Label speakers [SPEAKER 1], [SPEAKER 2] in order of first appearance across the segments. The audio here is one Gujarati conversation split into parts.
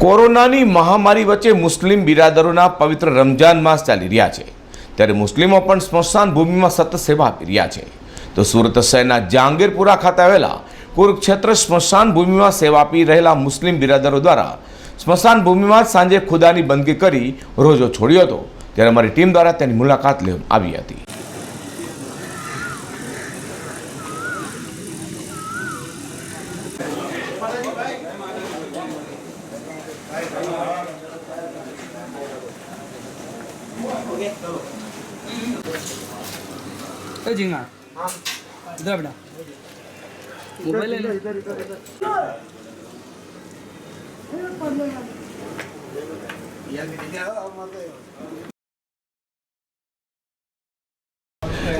[SPEAKER 1] કોરોનાની મહામારી વચ્ચે મુસ્લિમ બિરાદરોના પવિત્ર રમજાન માસ ચાલી રહ્યા છે. ત્યારે મુસ્લિમો પણ સ્મશાન ભૂમિમાં સતત સેવા આપી રહ્યા છે. તો સુરત શહેરના જહાંગીરપુરા ખાતે આવેલા કુરુક્ષેત્ર સ્મશાન ભૂમિમાં સેવા આપી રહેલા મુસ્લિમ બિરાદરો દ્વારા સ્મશાન ભૂમિમાં સાંજે ખુદાની બંદગી કરી રોજો છોડ્યો હતો. ત્યારે અમારી ટીમ દ્વારા તેની મુલાકાત લેવામાં આવી હતી.
[SPEAKER 2] ए झिंगा इधर बेटा मोबाइल ले ले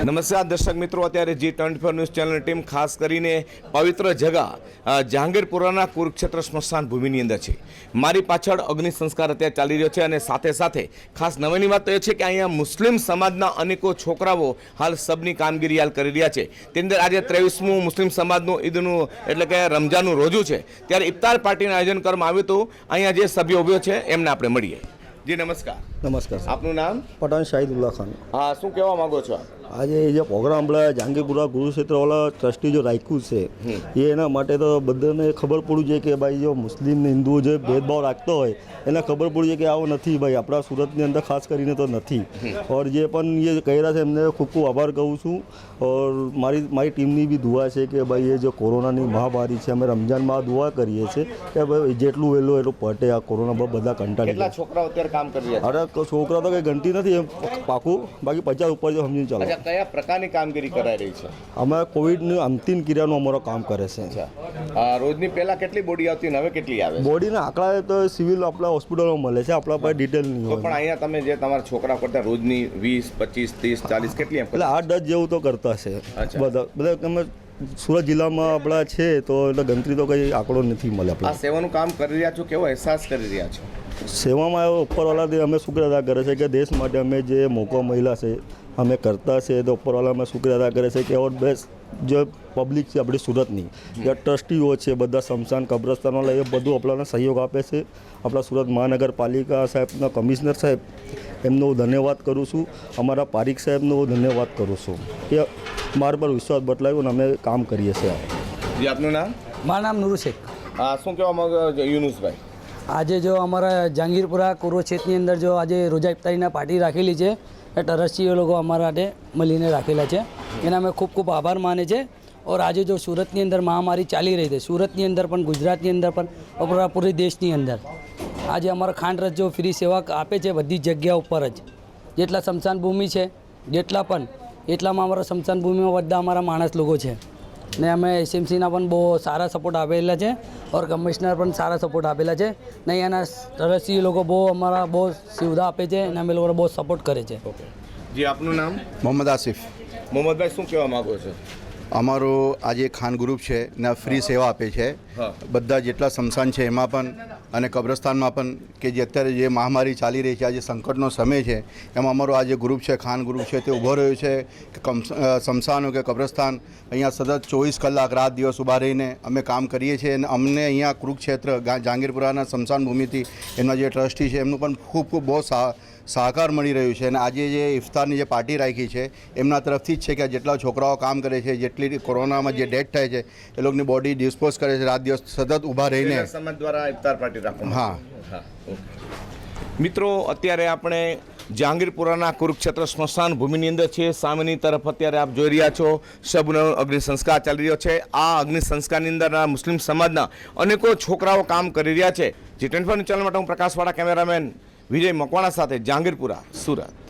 [SPEAKER 1] નમસ્કાર દર્શક મિત્રો અત્યારે જી ટ્વેન્ટી ફોર ન્યૂઝ ચેનલની ટીમ ખાસ કરીને પવિત્ર જગા જહાંગીરપુરાના કુરુક્ષેત્ર સ્મશાન ભૂમિની અંદર છે. મારી પાછળ અગ્નિ સંસ્કાર અત્યારે ચાલી રહ્યો છે અને સાથે સાથે ખાસ નવીની વાત તો એ છે કે અહીંયા મુસ્લિમ સમાજના અનેકો છોકરાઓ હાલ સબની કામગીરી હાલ કરી રહ્યા છે. તેની અંદર આજે ત્રેવીસમું મુસ્લિમ સમાજનું ઈદનું એટલે કે રમજાનનું રોજુ છે. ત્યારે ઇફતાર પાર્ટીનું આયોજન કરવામાં આવ્યું હતું. અહીંયા જે સભ્યો ઉભ્યો છે એમને આપણે મળીએ. જી નમસ્કાર.
[SPEAKER 3] નમસ્કાર
[SPEAKER 1] આપનું નામ?
[SPEAKER 3] પઠાણ શાહિદુલ્લા ખાન.
[SPEAKER 1] હા શું કહેવા માંગો છો આપ?
[SPEAKER 3] આજે એ જે પ્રોગ્રામ આપણા જાંગીપુરા ગુરુક્ષેત્રવાળા ટ્રસ્ટી જો રાખ્યું છે એ એના માટે તો બધાને ખબર પડવું જોઈએ કે ભાઈ જો મુસ્લિમ ને હિન્દુઓ જે ભેદભાવ રાખતો હોય એને ખબર પડવું જોઈએ કે આવો નથી ભાઈ આપણા સુરતની અંદર ખાસ કરીને તો નથી. ઓર જે પણ એ કહી રહ્યા છે એમને ખૂબ ખૂબ આભાર કહું છું. ઓર મારી મારી ટીમની બી દુઆ છે કે ભાઈ એ જે કોરોનાની મહામારી છે અમે રમજાનમાં દુઆ કરીએ છીએ કે ભાઈ જેટલું વહેલું એટલું પટે આ કોરોના બધા કંટાળી છોકરા
[SPEAKER 1] છોકરાઓ અત્યારે કામ કરી રહ્યા
[SPEAKER 3] અરે છોકરા તો કંઈ ગણતી નથી એમ પાકું બાકી પચાસ ઉપર જો સમજીને ચાલો.
[SPEAKER 1] કયા પ્રકારની કામગીરી કરાઈ રહી છે?
[SPEAKER 3] અમે કોવિડની અંતિમ ક્રિયાનું અમારો કામ કરે છે.
[SPEAKER 1] આ રોજની પહેલા કેટલી બોડી આવતી ને હવે કેટલી આવે
[SPEAKER 3] બોડીના આંકડા તો સિવિલ આપણા હોસ્પિટલમાં મળે છે આપણા પાસે ડિટેલ નહીં
[SPEAKER 1] પણ અહીંયા તમે જે તમારા છોકરા કરતા રોજની વીસ પચીસ ત્રીસ ચાલીસ કેટલી એમ
[SPEAKER 3] એટલે આઠ દસ જેવું તો કરતા છે. બધા બધા તમે સુરત જિલ્લામાં આપણા છે તો એટલે ગણતરી તો કંઈ આંકડો નથી મળે
[SPEAKER 1] આ
[SPEAKER 3] આપણે.
[SPEAKER 1] સેવાનું કામ કરી રહ્યા છો કેવો અહેસાસ કરી રહ્યા છો?
[SPEAKER 3] સેવામાં ઉપરવાળાથી અમે શુક્ર અદા કરે છે કે દેશ માટે અમે જે મોકો મહિલા છે અમે કરતા છે તો ઉપરવાળા અમે શુક્ર અદા કરે છે કે ઓર બેસ્ટ જે પબ્લિક છે આપણી સુરતની. જે ટ્રસ્ટીઓ છે બધા શમશાન કબ્રસ્તાનો એ બધું આપણાને સહયોગ આપે છે. આપણા સુરત મહાનગરપાલિકા સાહેબના કમિશનર સાહેબ એમનો હું ધન્યવાદ કરું છું. અમારા પારીખ સાહેબનો હું ધન્યવાદ કરું છું કે મારા પર વિશ્વાસ બદલાયો અને અમે કામ કરીએ છીએ.
[SPEAKER 1] આપનું નામ?
[SPEAKER 2] મારું નામ નુરુ શેખ
[SPEAKER 1] આ શું કહેવા માંગો યુનુસભાઈ?
[SPEAKER 2] આજે જો અમારા જહાંગીરપુરા કુરુક્ષેત્રની અંદર જો આજે રોજા ઇફતારીના પાર્ટી રાખેલી છે એ ટરસીઓ લોકો અમારા માટે મળીને રાખેલા છે. એના અમે ખૂબ ખૂબ આભાર માને છે. ઓર આજે જો સુરતની અંદર મહામારી ચાલી રહી છે, સુરતની અંદર પણ, ગુજરાતની અંદર પણ પૂરા પૂરી દેશની અંદર. આજે અમારા ખાંડ રસ જો ફ્રી સેવા આપે છે બધી જગ્યા ઉપર જ. જેટલા સ્મશાન ભૂમિ છે, જેટલા પણ, એટલામાં અમારા સ્મશાન ભૂમિમાં બધા અમારા માણસ લોકો છે. ને અમે એસએમસીના પણ બહુ સારા સપોર્ટ આપેલા છે ઓર કમિશનર પણ સારા સપોર્ટ આપેલા છે. ને અહીંયાના તરસી લોકો બહુ અમારા બહુ સુવિધા આપે છે અને અમે લોકોને બહુ સપોર્ટ કરે છે.
[SPEAKER 1] જી આપનું નામ?
[SPEAKER 4] મોહમ્મદ આસિફ.
[SPEAKER 1] મોહમ્મદભાઈ શું કહેવા માગો છો?
[SPEAKER 4] અમારું આજે ખાન ગ્રુપ છે ને ફ્રી સેવા આપે છે. બધા જેટલા સ્મશાન છે એમાં પણ અને કબ્રસ્તાનમાં પણ કે જે અત્યારે જે મહામારી ચાલી રહી છે આ જે સંકટનો સમય છે એમાં અમારો આ જે ગ્રુપ છે ખાન ગ્રુપ છે તે ઊભો રહ્યો છે કે સ્મશાનો કે કબ્રસ્તાન અહીંયા સતત ચોવીસ કલાક રાત દિવસ ઊભા રહીને અમે કામ કરીએ છીએ અને અમને અહીંયા કુરુક્ષેત્ર જહાંગીરપુરાના સ્મશાન ભૂમિથી એમના જે ટ્રસ્ટી છે એમનું પણ ખૂબ ખૂબ બહુ સહકાર મળી રહ્યું છે. અને આજે જે ઇફતારની જે પાર્ટી રાખી છે એમના તરફથી જ છે કે આ જેટલા છોકરાઓ કામ કરે છે જેટલી કોરોનામાં જે ડેથ થાય છે એ લોકોની બોડી ડિસ્પોઝ કરે છે રાત દિવસ સતત ઊભા રહીને.
[SPEAKER 1] સમાજ દ્વારા ઇફતાર પાર્ટી રાખવામાં
[SPEAKER 4] હા.
[SPEAKER 1] મિત્રો અત્યારે આપણે જહાંગીરપુરાના કુરુક્ષેત્ર સ્મશાન ભૂમિની અંદર છે સામેની તરફ અત્યારે આપ જોઈ રહ્યા છો શબનો અગ્નિ સંસ્કાર ચાલી રહ્યો છે. આ અગ્નિ સંસ્કારની અંદર આ મુસ્લિમ સમાજના અનેકો છોકરાઓ કામ કરી રહ્યા છે. જી ટ્વેન્ટી ચેનલ માટે હું પ્રકાશવાળા કેમેરામેન વિજય મકવાણા સાથે જહાંગીરપુરા સુરત.